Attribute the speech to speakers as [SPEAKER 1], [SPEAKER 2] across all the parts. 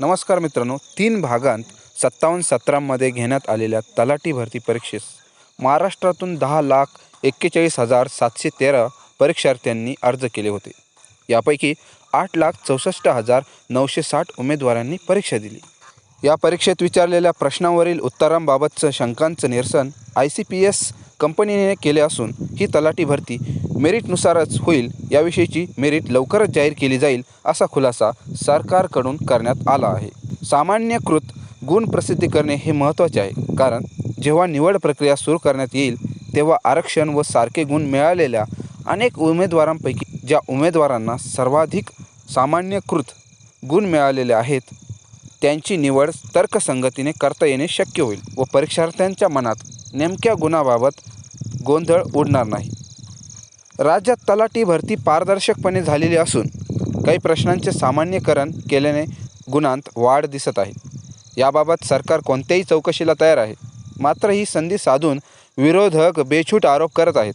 [SPEAKER 1] नमस्कार मित्रांनो तीन भागांत सत्तावन्न सत्रांमध्ये घेण्यात आलेल्या तलाठी भरती परीक्षेस महाराष्ट्रातून दहा लाख एक्केचाळीस हजार सातशे तेरा परीक्षार्थ्यांनी अर्ज केले होते. यापैकी आठ लाख चौसष्ट हजार नऊशे साठ उमेदवारांनी परीक्षा दिली. या परीक्षेत विचारलेल्या प्रश्नांवरील उत्तरांबाबतचं शंकांचं निरसन आय सी पी एस कंपनीने केले असून ही तलाठी भरती मेरिटनुसारच होईल याविषयीची मेरिट लवकरच जाहीर केली जाईल असा खुलासा सरकारकडून करण्यात आला आहे. सामान्यकृत गुण प्रसिद्धी करणे हे महत्त्वाचे आहे कारण जेव्हा निवड प्रक्रिया सुरू करण्यात येईल तेव्हा आरक्षण व सारखे गुण मिळालेल्या अनेक उमेदवारांपैकी ज्या उमेदवारांना सर्वाधिक सामान्यकृत गुण मिळालेले आहेत त्यांची निवड तर्कसंगतीने करता येणे शक्य होईल व परीक्षार्थ्यांच्या मनात नेमक्या गुणाबाबत गोंधळ उडणार नाही. राज्यात तलाठी भरती पारदर्शकपणे झालेली असून काही प्रश्नांचे सामान्यकरण केल्याने गुणांत वाढ दिसत आहे. याबाबत सरकार कोणत्याही चौकशीला तयार आहे. मात्र ही संधी साधून विरोधक बेछूट आरोप करत आहेत.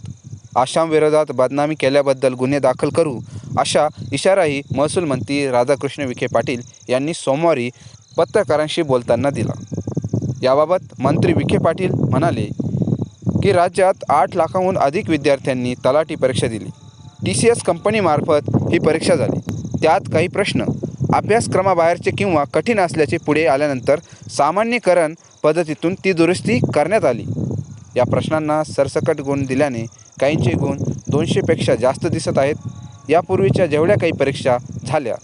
[SPEAKER 1] आसामविरोधात बदनामी केल्याबद्दल गुन्हे दाखल करू अशा इशाराही महसूल मंत्री राधाकृष्ण विखे पाटील यांनी सोमवारी पत्रकारांशी बोलताना दिला. याबाबत मंत्री विखे पाटील म्हणाले की राज्यात आठ लाखाहून अधिक विद्यार्थ्यांनी तलाठी परीक्षा दिली. टी सी एस कंपनीमार्फत ही परीक्षा झाली. त्यात काही प्रश्न अभ्यासक्रमाबाहेरचे किंवा कठीण असल्याचे पुढे आल्यानंतर सामान्यकरण पद्धतीतून ती दुरुस्ती करण्यात आली. या प्रश्नांना सरसकट गुण दिल्याने काहींचे गुण दोनशेपेक्षा जास्त दिसत आहेत. यापूर्वीच्या जेवढ्या काही परीक्षा झाल्या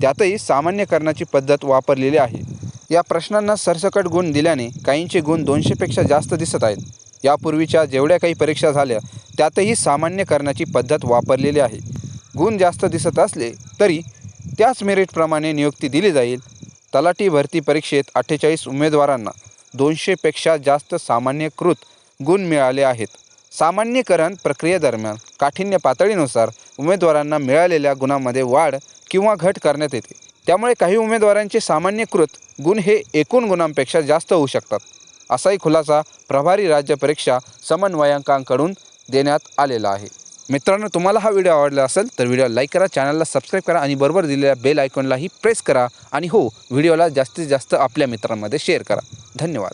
[SPEAKER 1] त्यातही सामान्यकरणाची पद्धत वापरलेली आहे. या प्रश्नांना सरसकट गुण दिल्याने काहींचे गुण दोनशेपेक्षा जास्त दिसत आहेत. यापूर्वीच्या जेवढ्या काही परीक्षा झाल्या त्यातही सामान्य करण्याची पद्धत वापरलेली आहे. गुण जास्त दिसत असले तरी त्याच मेरिटप्रमाणे नियुक्ती दिली जाईल. तलाठी भरती परीक्षेत अठ्ठेचाळीस उमेदवारांना दोनशेपेक्षा जास्त सामान्यकृत गुण मिळाले आहेत. सामान्यकरण प्रक्रियेदरम्यान काठिण्य पातळीनुसार उमेदवारांना मिळालेल्या गुणांमध्ये वाढ किंवा घट करण्यात येते. त्यामुळे काही उमेदवारांचे सामान्यकृत गुण हे एकूण गुणांपेक्षा जास्त होऊ शकतात. असाही खुलासा प्रभारी राज्य परीक्षा समन्वयांकांकडून देण्यात आलेला आहे. मित्रांनो तुम्हाला हा व्हिडिओ आवडला असेल तर व्हिडिओ लाईक करा चॅनलला सबस्क्राईब करा आणि बरोबर दिलेल्या बेल आयकॉनलाही प्रेस करा आणि हो व्हिडिओला जास्तीत जास्त आपल्या मित्रांमध्ये शेअर करा. धन्यवाद.